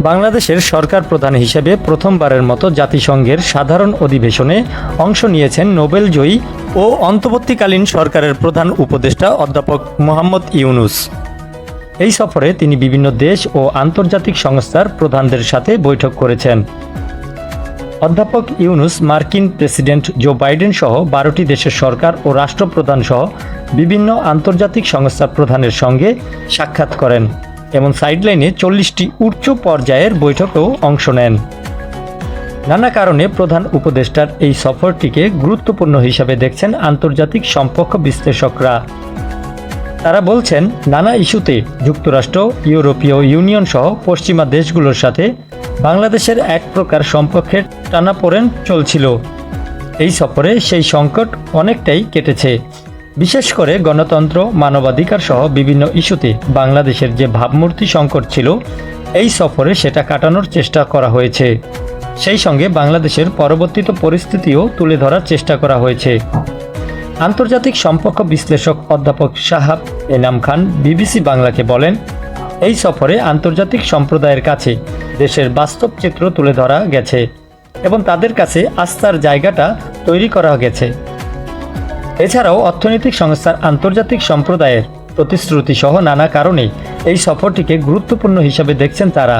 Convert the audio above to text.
বাংলাদেশের সরকার প্রধান হিসেবে প্রথমবারের মতো জাতিসংঘের সাধারণ অধিবেশনে অংশ নিয়েছেন নোবেল জয়ী ও অন্তর্বর্তীকালীন সরকারের প্রধান উপদেষ্টা অধ্যাপক মোহাম্মদ ইউনুস। এই সফরে তিনি বিভিন্ন দেশ ও আন্তর্জাতিক সংস্থার প্রধানদের সাথে বৈঠক করেছেন। অধ্যাপক ইউনুস, মার্কিন প্রেসিডেন্ট জো বাইডেন সহ বারোটি দেশের সরকার ও রাষ্ট্রপ্রধান সহ বিভিন্ন আন্তর্জাতিক সংস্থার প্রধানের সঙ্গে সাক্ষাৎ করেন। এবং সাইডলাইনে চল্লিশটি উচ্চ পর্যায়ের বৈঠকেও অংশ নেন। নানা কারণে প্রধান উপদেষ্টার এই সফরটিকে গুরুত্বপূর্ণ হিসাবে দেখছেন আন্তর্জাতিক সম্পর্ক বিশ্লেষকরা। তারা বলছেন, নানা ইস্যুতে যুক্তরাষ্ট্র, ইউরোপীয় ইউনিয়ন সহ পশ্চিমা দেশগুলোর সাথে বাংলাদেশের এক প্রকার সম্পর্কের টানাপোড়েন চলছিল। এই সফরে সেই সংকট অনেকটাই কেটেছে। বিশেষ করে গণতন্ত্র মানবাধিকার সহ বিভিন্ন ইস্যুতে বাংলাদেশের যে ভাবমূর্তি সংকট ছিল, এই সফরে সেটা কাটানোর চেষ্টা করা হয়েছে। সেই সঙ্গে বাংলাদেশের পরবর্তীত পরিস্থিতিও তুলে ধরার চেষ্টা করা হয়েছে। আন্তর্জাতিক সম্পর্ক বিশ্লেষক অধ্যাপক সাহাব এনাম খান বিবিসি বাংলাকে বলেন, এই সফরে আন্তর্জাতিক সম্প্রদায়ের কাছে দেশের বাস্তব চিত্র তুলে ধরা গেছে এবং তাদের কাছে আস্থার জায়গাটা তৈরি করা গেছে। এছাড়াও অর্থনৈতিক সংস্থার আন্তর্জাতিক সম্প্রদায়ের প্রতিশ্রুতি সহ নানা কারণে এই সফরটিকে গুরুত্বপূর্ণ হিসাবে দেখছেন তারা।